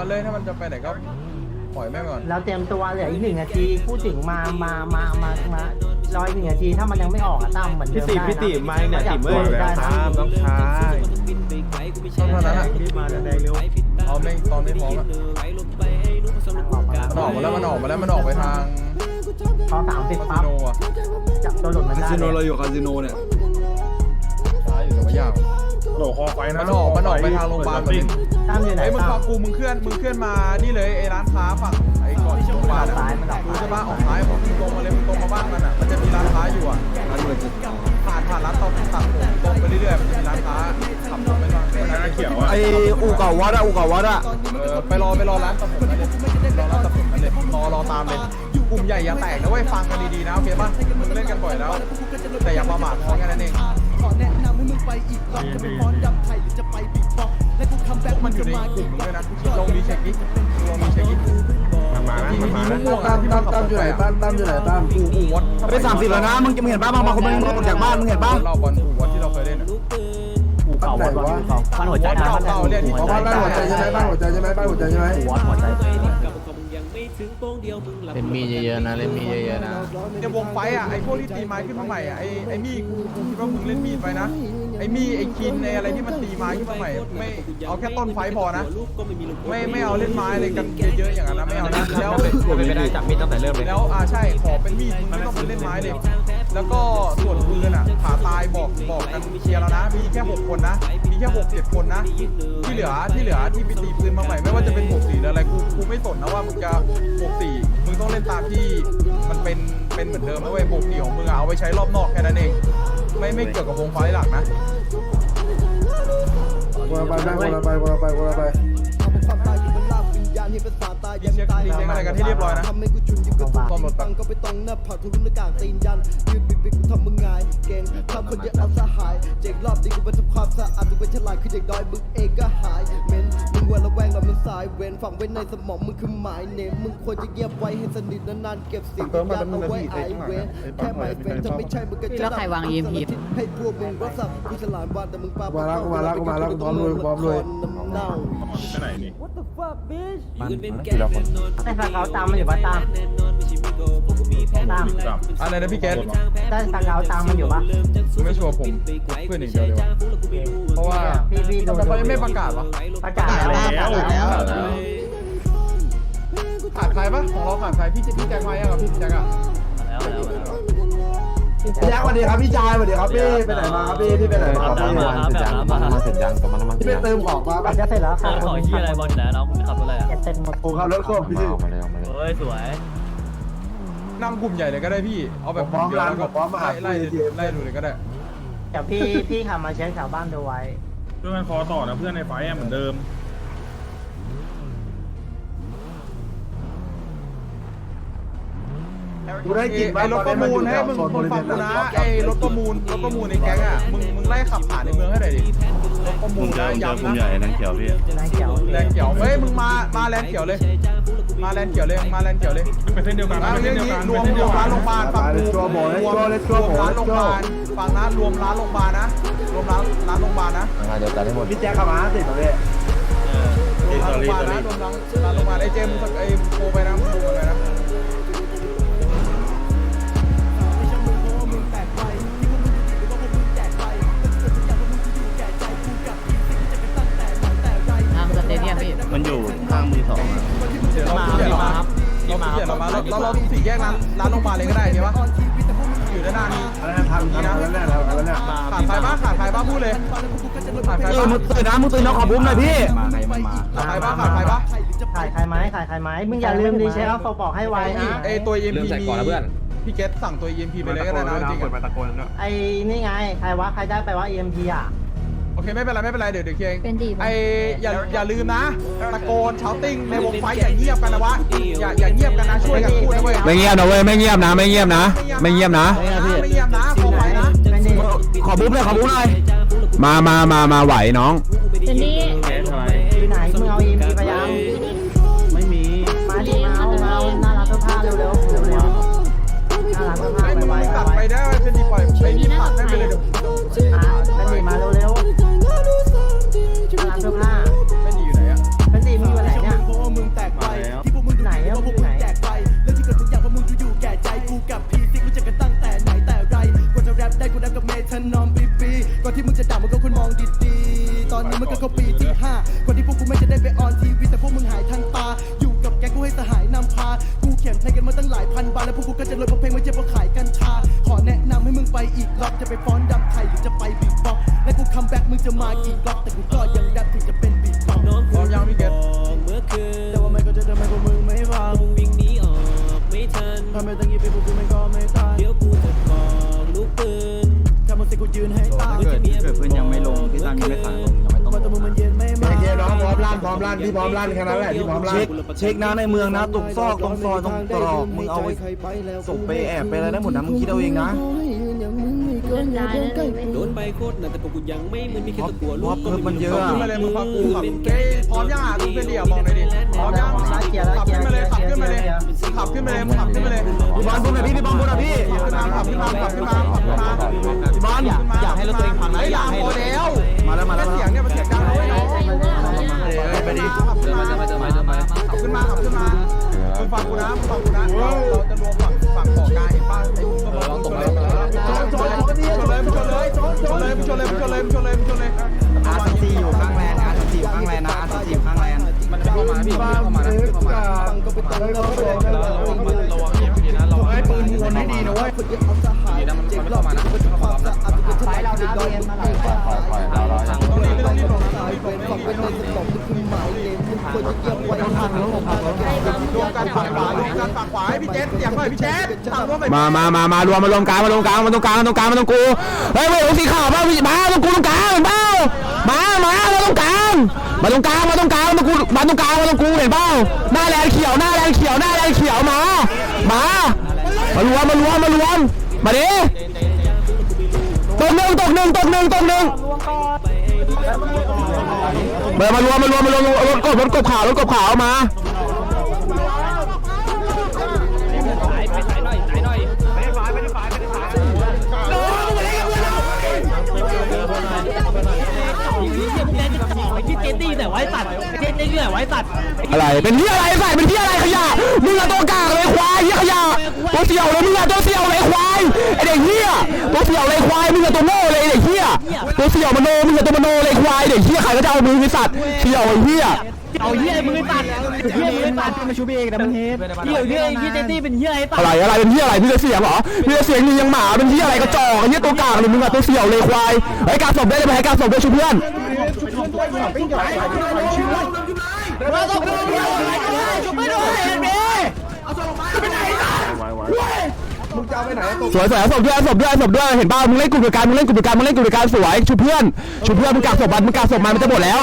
กันเลยถ้ามันจะไปไหนก็ปล่อยแม่งก่อนเราเตรียมตัวเหลืออีกหนึ่งนาทีพูดถึงมามามามามาร้อยหนึ่งนาทีถ้ามันยังไม่ออกอะตั้มเหมือนเดิพี่มติได้พี่นะติมาเนี่ยติเมื่อยได้นะครับต้องช้าต้องเท่านั้นอะพี่มาแดงๆเร็วเอาแม่งตอนไม่พร้อมอะมันออกมาแล้วมันออกมาแล้วมันออกไปทางพอสามสิบคาปั๊สิบโนอะจับตัวหลุดมันคาได้สิโนเลเรายอยู่คาสิโนเนี่ยช้าอยู่แต่ว่ายากโหล คอไฟนะมันออกมันออกไปทางโรงพยาบาลเหมือนกันตั้มอยู่ไหนไอ้ยมึงตั้ฟัมงกูมึงเคลื่อนมึงเคลื่อนมานี่เลยไอ้ร้านค้าฝั่งไอ้ก่อนที่โรงพยาบาลอะซ้ายมันออกกูจะมาออกซ้ายผมมึงตรงมาเลยมึงตรงมาบ้านมันอะมันจะมีร้านค้าอยู่อะร้านเบอร์เจ็ดผ่านผ่านร้านเตาตัดผมตรงไปเรื่อยๆมันจะมีร้านค้าขับตรงไปทางหน้าเขียวอะไออู่เก่าวัดอะอู่เก่าวัดอะเออไปรอไปรอร้านตัดผมนั่นเลยรอร้านตัดผมนั่นเลยรอรอตามเลยกลุ่มใหญ่อย่าแตกนะเว้ยฟังกันดีๆนะโอเคป่ะมึงเล่นกันบ่อยแล้ว แต่อย่าประมาทพอแค่นั้นเอง ไปอีกรอบจะเป็นฟอนต์ดับไทยหรือจะไปบิ๊กบ็อกซ์และกูคัมแบ็กมัมันนอยู่จะในมากลุ่มมึงด้วยนะลองมีเช็คดิลองมีเช็คดิมันมานะมีมันมีมานะม่วงอะที่มันขับรถไปอะตั้มอยู่ไหนตั้มอู่อู่วัดไปสามสิบแล้วนะมึงจะมึงเห็นป่ะบางบางคนมึงออกจากบ้านมึงเห็นป่ะเราบอลอู่วัดที่เราเคยเล่นอะอู่เก่าวัดวัดอู่เก่าบ้านหัวใจนะบ้านเก่าๆเนี่ยที่หัวบ้านใจบ้านหัวใจใช่ไหมบ้านหัวใจใช่ไหมบ้านหัวใจใช่ไหม หัวหัวใจเล่นมีเยอะๆนะเล่นมีเยอะๆนะเนี่ยวงไฟอะไอ้พวกที่ตีไม้ขึ้นมาใหม่อะไอ้ไอ้มี่กูกูคิดว่ามึงเล่นมีดไปนะไอ้มี่ไอ้คินไอ้อะไรที่มันตีไม้ขึ้นมาใหม่ไม่เอาแค่ต้นไฟพอนะไม่ไม่เอาเล่นไม้อะไรกันเยอะๆอย่างนั้นนะไม่เอานะแล้วไม่ได้จับมีดตั้งแต่เริ่มเลยแล้วอ่าใช่ขอเป็นมีดมึงไม่ต้องเป็นเล่นไม้เลย แล้วก็ส่วนปืนอะขาตายบอกบอกกันเคลียร์แล้วนะ มีแค่หกคนนะ มีแค่หกเจ็ดคนนะ ที่เหลือที่เหลือที่ไปตีปืนมาใหม่ไม่ว่าจะเป็นหกสี่หรืออะไรกูกูไม่สนนะว่ามึงจะหกสี่มึงต้องเล่นตามที่มันเป็นเป็นเหมือนเดิมนะเว้ยหกสี่ของมึงอะเอาไว้ใช้รอบนอกแค่นั้นเอง ไม่ไม่เกี่ยวกับวงไฟหลักนะ วนไปนั่งวนไปวนไปวนไปเอาเป็นความตายอยู่บากวิญญาณให้เป็นสาตายยังตายรีเช็คอะไรกันให้เรียบร้อยนะทำให้กูชุนอยู่กับตัวที่ฟังก็ไปตองหน้าผากทะลุหน้ากากตีนยันยืนบิดบิดกูทำมึงไงเก่งทำคนเดียวเอาสหาย เจ๊งรอบนี้กูไปทำความสะอาดกูเป็นฉลาดคือเด็กน้อยมึงเองก็หาย สายเว้นฝังไว้ในสมองมึงคือหมายเนมมึงควรจะเงียบไว้ให้สนิทนานๆเก็บสิ่งที่ยากเอาไว้ไอเวนแค่หมายเป็นถ้าไม่ใช่มึงก็จะแล้วใครวาง EMP ให้พวกมึงรับสับกูฉลาดวันแต่มึงปามาแล้วกูมาแล้วกูมาแล้วกูพร้อมเลยพร้อมเลยน้ำเน่าไปไหนนี่ได้สเกาตามมันอยู่ปะตามตามจับอะไรนะพี่แก๊สได้สเกาตามมันอยู่ปะไม่ชัวร์ผมเพื่อนอย่างเดียวเลยวะเพราะว่าพี่พี่ดูทำไมเขายังไม่ประกาศวะประกาศแล้วประกาศแล้วขาดใครปะของเราขาดใครพี่พี่แจ็คมายังกับพี่แจ็คอะพี่แจ็คสวัสดีครับพี่จายสวัสดีครับพี่ไปไหนมาครับพี่พี่ไปไหนมาครับพี่เสร็จยังมาเสร็จยังกับมันมันพี่ไปเติมของมาอาจจะเสร็จแล้วครับของที่อะไรบอลอยู่ไหนน้องคุณขับรถอะไรอะเสร็จหมดผมขับรถก็พี่ออกมาเลยออกมาเลยเฮ้ยสวย นำกลุ่มใหญ่เลยก็ได้พี่ เอาแบบพร้อมเดียวร้านแล้วก็พร้อมมาหาไล่ไล่พี่ไล่ดูเลยก็ได้ เดี๋ยวพี่พี่ขับมาเช็คแถวบ้านดูไว้ เพื่อนคอต่อนะเพื่อนในไฟเหมือนเดิม กูได้กินไอ้รถประมูลให้มึงมึงฟังกูนะไอ้รถประมูลรถประมูลในแก๊งอะมึงมึงไล่ขับผ่านในเมืองให้หน่อยดิรถประมูลนะย้ำนะนายเขียวแลนเขียวเฮ้ยมึงมามาแลนเขียวเลย มาแลนเขียวเลยมาแลนเขียวเลยเป็นเส้นเดียวกันเอาเป็นเรื่เส้อนงเดียวนี้กันรวมเป็นเส้นรเดียววมกัร้านนโรงพยาบาลฟังกูตัวบอลรวมตัวเล็กตัวรวมบอร้าลนโรงพยาบาลฟังนะรวมร้านโรงพยาบาลนะรวมร้านร้านโรงพยาบาลนะงานเดียวกันให้หมดพี่แจ็คขับมาสิตรงนี้รวมร้านโรงพยาบาลนะรวมร้านร้านโรงพยาบาลไอ้เจมส์ไอ้โฟไปนะมึงดูกันเลยนะ ยกร้านร้านโรงพยาบาลเลยก็ได้ใช่ปะอยู่ด้านหน้านี้อะไรทำทำแล้วเนี่ยแล้วเนี่ยขาดใครบ้างขาดใครบ้างพูดเลยขาดใครเออบ้างมึงตื่นนะมึงตื่นน้องขอบุ้มหน่อยพี่ขาดใครบ้างขาดใครบ้างขายใครไหมขายใครไหมมึงอย่าลืมดีเช็คเอาโฟบอกให้ไว้นะไอตัว EMP มีพี่เกตสั่งตัว EMP ไปเลยก็ได้นะจริงๆไอ้นี่ไง ใครวะ ใครได้ไปว่า EMP อะโอ เคไม่เป็นไรไม่เป็นไรเดี๋ยวเดี๋ยวเคลียร์เองเป็นดีไออย่าอย่าลืมนะตะโกนชาวติ้งในวงไฟอย่าเงียบกันนะวะอย่าอย่าเงียบกันนะช่วยกันพูดนะเว้ยไม่เงียบนะเว้ยไม่เงียบนะไม่เงียบนะ ไม่เงียบนะ ไม่เงียบนะโคไฟนะเป็นดีขอบุ้มหน่อยขอบุ้มหน่อยมามามามาไหวน้อง เป็นนี่ อนนี้มันก็เข้าปีที่ห้าคนที่พวกกูไม่จะได้ไปออนทีวีแต่พวกมึงหายทันตา อยู่กับแกงกูให้สหายนำพา กูเขียนเพลกันมาตั้งหลายพันบาทแล้วพวกกูก็จะลวยเพราะเพลงไม่ใช่เพราะขายกัญชา ขอแนะนำให้มึงไปอีกรอบจะไปฟ้อนดำไทยหรือจะไปบีบบ็อกและกูคัมแบ็กมึงจะมากี่รอบแต่กูก็ยังดับถึงจะเป็นบีบบ็อกน้องคุยังไม่เก็ตเมื่อคืนแต่ว่าไม่ก็จะทำไมพวกมึงไม่ฟังมึงวิ่งหนีออกไม่ทันทำไมตั้งยี่ปีพวกกูไม่ก็ไม่ทันเดี๋ยวกูจะบอก ลูกปืนถ้ามึงสิกูยืนให้ตายเกิดเกิดเพื่อนยังไม่ลงพี่ตั้งยังไม่สั่งลงยังไม่ต้องว่าแต่มึงมันเย็นไม่มาเย็นๆน้องพร้อมลั่นพร้อมลั่นพี่พร้อมลั่นแค่นั้นแหละพี่พร้อมลั่นเช็คนะในเมืองนะตรงซอกตรงซอยตรงตรอกมึงเอาไปส่งไปแอบไปอะไรได้หมดนะมึงคิดเอาเองนะโดนใบโคตรนะแต่พวกกูยังไม่มึนมีแค่ตะกัวเพราะเพิ่มมันเยอะขับขึ้นมาเลยมึงฟังกูขับเฮ้ยพร้อมยังอะกูเป็นเดี่ยวบอกหน่อยดิพร้อมยังขับขึ้นมาเลยขับขึ้นมาเลยขับขึ้นมาเลยมึงขับ บนหน่อยพี่พี่บอลบนหน่อยพี่ขับขึ้นมาขับขึ้นมาขับขึ้นมาขับขึ้นมาพี่บอลอย่าอย่าให้รถตัวเองพังนะอย่าให้รถแล้วมาแล้วมาแล้วเสียงเนี่ยมันเสียงดังเลยเนาะไปดิขับขึ้นมาขับขึ้นมาขับขึ้นมาขับขึ้นมาคุณฟังกูนะคุณฟังกูนะเราจะรวมฝั่งฝั่งของกายเห็นป่ะไอ้พวกก็บอกชนเลยชนชนชนเลยชนเลยชนเลยชนเลยชนเลยชนเลยชนเลยอาร์ซีอยู่ข้างแรงอาร์ซีอยู่ข้างแรงนะอาร์ซีอยู่ข้างแรงมันเข้ามาพี่เข้ามานะเข้ามาก็ไปตัดเลย รวมกันฝั่งขวารวมกันฝั่งขวาให้พี่เจสเสียงหน่อยพี่เจสตามรวมไปมามามามารวมมารวมกลางมารวมกลางมาตรงกลางมาตรงกลางมาตรงกูเฮ้ยเว้ยสีขาวมามาตรงกูตรงกลางเห็นเปล่ามามามาตรงกลางมาตรงกลางมาตรงกลางมากูมาตรงกลางมาตรงกูเห็นเปล่าหน้าแลนเขียวหน้าแลนเขียวหน้าแลนเขียวมามามารวมมารวมมารวมมาดิตกหนึ่งตกหนึ่งตกหนึ่งตกหนึ่ง มามารวมมารวมมารวมรถกบรถกบขาวรถกบขาวมาพี่เจตี้แต่ไว้ตัดเจ ตี้แต่ไว้ตัดอะไรเป็นที่อะไรใส่เป็นที่อะไรขยะมึงอะตัวกากเลยควายเหี้ยขยะตัวเสี่ยวเลยมึงอะตัวเสี่ยวเลยควายไอเด็กเหี้ยตัวเสี่ยวเลยควายมึงอะตัวโง่เลยไอเด็กเหี้ยตัวเสี่ยวมโนมึงอะตัวมโนเลยควายเด็กเหี้ยใครก็จะเอามึงไอสัตว์เสี่ยวไอ้เหี้ยเอาเฮียมือตัดเฮียมือตัดมาชูเบกนะมันเฮดเฮียเฮียเฮียเจตี้เป็นเฮียไอ้ตัดอะไรอะไรเป็นที่อะไรพี่จะเสียงเหรอพี่จะเสียงนี่ยังหมาเป็นที่อะไรกระจอกไอ้เหี้ยตัวกากเลยมึงอะตัวเสี่ยวเลยควายไอ้การศพได้เลยไปให้การศพด้วยช่วยเพื่อน มึงจะเอาไปไหนตกสวยสวยศพด้วยศพด้วยศพด้วยเห็นป่าวมึงเล่นกลุ่มเดียวกันมึงเล่นกลุ่มเดียวกันมึงเล่นกลุ่มเดียวกันสวยช่วยเพื่อนช่วยเพื่อนมึงกักศพมันมึงกักศพมันมันจะหมดแล้ว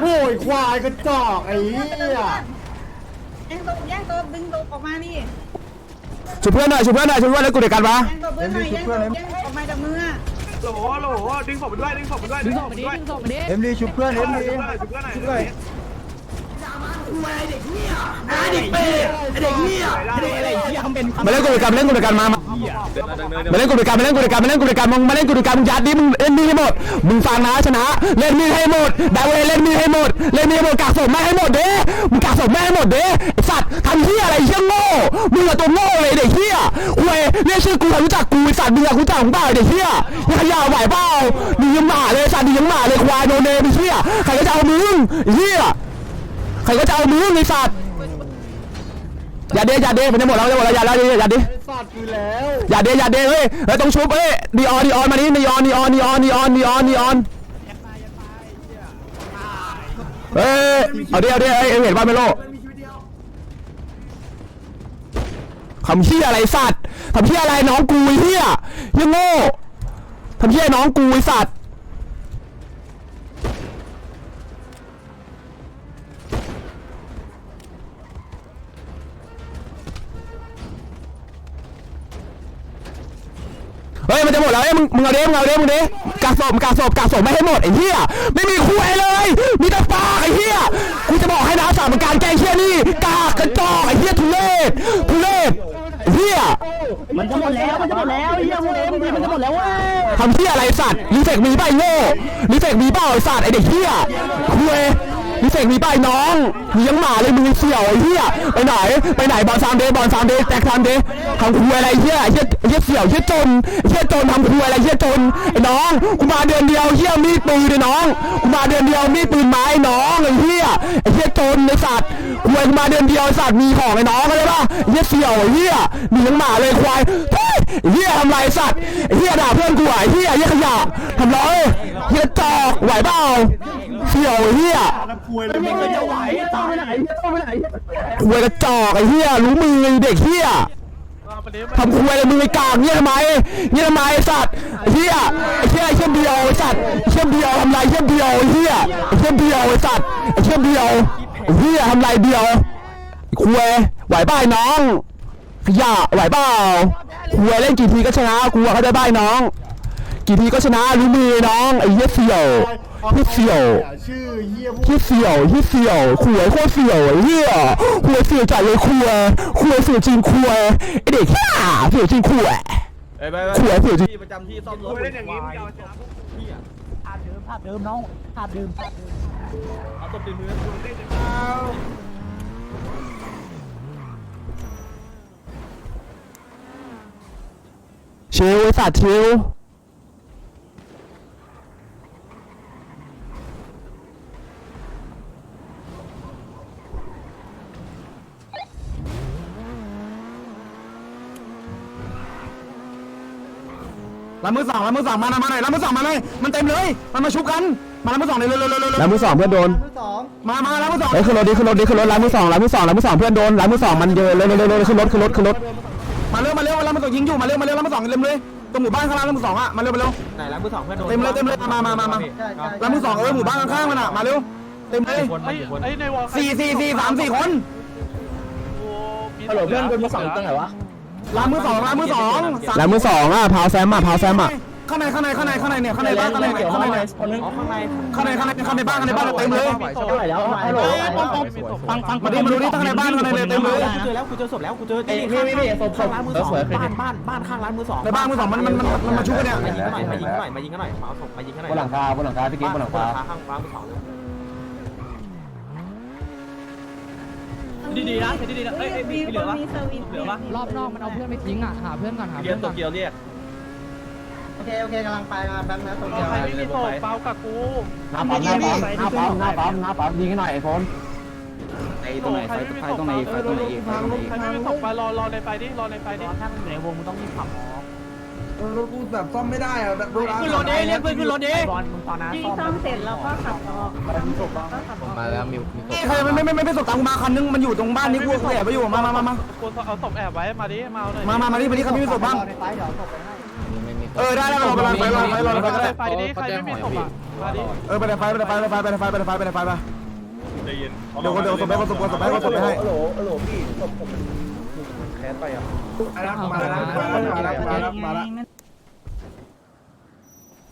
โง่ไอ้ควายกระจอกไอ้เหี้ย แย่งตัวแย่งตัวดึงตัวออกมานี่ ชุวเพื่อนหน่อยชุวเพื่อนหน่อยชุวเพื่อนแล้วกูเดือกันปะยังตบมือนหน่อยยังออกมาจากมือโหลโหลดึงผมไปด้วยดึงผมไปด้วยดึงผมไปด้วยเอ็มดีชุบเพื่อนเอ็มดีชุบเพื่อนหน่อยชุบเด็กเพื่อนเน่อยมาเล่นกูเดือดกันมา มาเล่นกลุ่มเดียวกันมาเล่นกลุ่มเดียวกันมาเล่นกลุ่มเดีกันมึงมาเล่นกลุ่มเดีกันมึงยัดดิมึงเล่นมีให้หมดมึงฟังนะชนะเล่นมีให้หมดดาวเวเล่นมีให้หมดเล่นมีให้หมดกักศพแม่ให้หมดเด้มึงกักศพแม่ให้หมดเด้สัตว์ทำเหี้ยอะไรเหี้ยโง่มึงอะตัวโง่เลยเด็กเหี้ยเว้ยเรียกชื่อกูรู้จักกูสัตว์มึงอะรู้จักมึงเปล่าเด็กเหี้ยยังขยะไหวเปล่าดียังหมาเลยสัตว์ดียังหมาเลยควายโนเนมเหี้ยใครก็จะเอามึงไอ้เหี้ยใครก็จะเอามึงไอ้สัตว์ อย่าเดอย่าเดมันจะหมดแล้วจะหมดแล้วอย่าแล้วอย่าดิสัตว์อยู่แล้วอย่าเดอย่าเดเฮ้ยเฮ้ยต้องชุบเฮ้ยนีออนนีออนมานี่นีออนนีออนนีออนนีออนนีออนนีออนเฮ้ยเอาดิเอาดิเอ้ยเห็นป่ะเมโลทำเหี้ยอะไรสัตว์ทำเหี้ยอะไรน้องกูไอ้เหี้ยเหี้ยโง่ทำเหี้ยน้องกูไอ้สัตว์ มันจะหมดแล้วเอ้ยมึงมึงเอาดิมึงเอาดิมึงดิกาศพกาศพกาศพไม่ให้หมดไอ้เหี้ยไม่มีคุยเลย มีแต่ปากไอ้เหี้ยกูจะบอกให้นะสามการแกล้งเหี้ยนี่กากกระจอกไอ้เหี้ยทุเรศทุเรศไอ้เหี้ยมันจะหมดแล้วมันจะหมดแล้วเฮียพวกเอ็มดีมันจะหมดแล้วเว้ยทำเหี้ยอะไรสัตว์รีเฟกมีป่ะไอ้โง่รีเฟกมีเปล่าไอ้สัตว์ไอ้เด็กเหี้ยคุย มีเสกมีป้ายน้องมียังหมาเลยมึงไอ้เสี่ยวไอ้เหี้ยไปไหนไปไหนบอลสามเดย์บอลสามเดย์แตกสามเดย์ทำคุยอะไรเหี้ยเหี้ยเหี้ยเสี่ยวเหี้ยจนเหี้ยจนทำคุยอะไรเหี้ยจนไอ้น้องกูมาเดือนเดียวเหี้ยมีดปืนเลยน้องกูมาเดือนเดียวมีดปืนไม้น้องไอ้เหี้ยไอ้เหี้ยจนไอ้สัตว์คุยกูมาเดือนเดียวไอ้สัตว์มีของไอ้น้องก็ได้ปะเหี้ยเสี่ยวไอ้เหี้ยมียังหมาเลยควายเฮ้ยไอ้เหี้ยทำไรสัตว์ไอ้เหี้ยด่าเพื่อนกูไอ้เหี้ยเหี้ยขยะทำไรเหี้ยจอกไหวเปล่า เสี่ยวไอ้เหี้ยคุยเลยมึงจะไหวคุยกระจอกไอ้เหี้ยรู้มือไอ้เด็กเหี้ยทำคุยอะไรมึงไอ้กากเงี้ยทำไมเงี้ยทำไมไอ้สัตว์ไอ้เหี้ยไอ้เหี้ยไอ้เชี่ยเดียวไอ้สัตว์ไอ้เชี่ยเดียวทำไรเชี่ยเดียวไอ้เหี้ยไอ้เชี่ยเดียวไอ้สัตว์ไอ้เชี่ยเดียวไอ้เหี้ยทำไรเดียวไอ้คุยไหวป้ายน้องขยะไหวเปล่าคุยเล่นกี่ทีก็ชนะกูอะเขาได้บ้ายน้อง กี่ทีก็ชนะรู้มือน้องไอ้เหี้ยเสี่ยว เหี้ยเสี่ยวชื่อเฮียที่เสี่ยวที่เสี่ยวขวยโคตรเสี่ยวไอ้เหี้ยขวยเสี่ยวจัดเลยขวยขวยเสี่ยวจริงขวยไอเด็กห่าเสี่ยวจริงขวยขวยเสี่ยวจริงประจำที่ซ่อมรถเล่นอย่างนี้มึงเอาภาพเดิมน้องภาพเดิมภาพเดิมชิวไอสัตว์ชิว ลำมือสองลำมือสองมาหน่อยมาหน่อยลำมือสองมาเลยมันเต็มเลย มันมาชุบกัน มาลำมือสองเลยเร็วเร็วเร็วเร็วร้านมือสองเพื่อนโดนมามาลำมือสองเฮ้ยขึ้นรถดิขึ้นรถดิขึ้นรถร้านมือสองร้านมือสองร้านมือสองเพื่อนโดนร้านมือสองมันเยอะเร็วเร็วเร็วเร็วขึ้นรถขึ้นรถขึ้นรถมาเร็วมาเร็วลำมือสองยิงอยู่มาเร็วมาเร็วลำมือสองเต็มเลยตรงหมู่บ้านข้างล่างลำมือสองอะมาเร็วมาเร็วไหนร้านมือสองเพื่อนโดนเต็มเลยเต็มเลยมามามามาลำมือสองเออหมู่บ้านข้างๆมันอะมาเร็วเต็มเลยไอ้ในวอลสี่สี่สี่สามสี่คนฮัลโหลเพื่อนเป็นมือสองตรงไหนวะ ลำมือสองลำมือสองร้านมือสองอะพาวแซมอะพาวแซมอะข้างในข้างในข้างในข้างในเนี่ยข้างในบ้านข้างในข้างในคนนึงข้างในข้างในข้างในข้างในบ้านข้างในบ้านเต็มเลยเท่าไหร่แล้วฮัลโหลฟังฟังมาดิมาดูดิข้างในบ้านข้างในเลยเต็มเลยกูเจอแล้วกูเจอศพแล้วกูเจอไอ้พี่พี่พี่ศพศพร้านมือสองบ้านบ้านบ้านข้างร้านมือสองในบ้านมือสองมันมันมันมันมาชุบกันเนี่ยมายิงกันหน่อยมายิงกันหน่อยมายิงกันหน่อยเอาศพมายิงกันหน่อยบนหลังคาบนหลังคาพี่กิ๊กบนหลังคาข้างร้านมือสองเลย ดีๆนะดีๆนะเอ้ยมีเหลือปะเหลือปะรอบนอกมันเอาเพื่อนไม่ทิ้งอะหาเพื่อนก่อนหาเรียเพื่นอนโตก่อนเกียวเรียกโอเค โอเคกำลังไปมาแป๊บนะตัวเดียวใครไม่มีโตเปล่ากับกูหน้าปั๊มหน้าปั๊มหน้าปั๊มหน้าปั๊มหน้าปั๊มยิงให้หน่อยไอ้โฟนไอ้ตรงไหนไฟไฟตรงไหนไฟตรงไหนอีกไฟตรงไหนอีกใครไม่ตกไปรอรอในไฟดิรอในไฟดิถ้ามันอยู่ในวงมึงต้องรีบขับ รถกูแบบซ่อมไม่ได้อะแบบรถขึ้นรถดิเรียกเพื่อนขึ้นรถดิบอลมึงตอนนั้นยิงซ่อมเสร็จแล้วก็ขับออกก็ขับออกมาแล้วมีมีศพใครไม่ไม่ไม่ไม่ไม่สบตังมาคันนึงมันอยู่ตรงบ้านนี้กูแอบไปอยู่มามามามากูเอาศพแอบไว้มาดิมาเอาหน่อยมามามานี่มานี่ครับพี่สบบ้างไม่มีเออได้ได้รอไปไปรอไปรอไปก็ได้ไฟดิใครไม่มีศพอะมาดิเออไปในไฟไปในไฟไปในไฟไปในไฟไปในไฟไปในไฟไปใจเย็นเดี๋ยวเดี๋ยวสบไปก็สบก็สบไปก็สบไปให้ฮัลโหลฮัลโหลพี่ศพผมมันแคสไปอะมาแล้วมาแล้วมาแล้วมาแล้วมา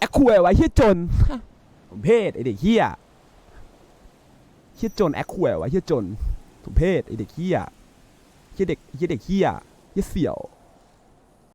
แล้วแอคคุยไว้เฮียจนผมเพศไอเด็กเฮียเฮียจนแอคคุยไว้เฮียจนผมเพศไอเด็กเฮียเฮียเด็กเฮียเด็กเฮียเฮียเสี่ยว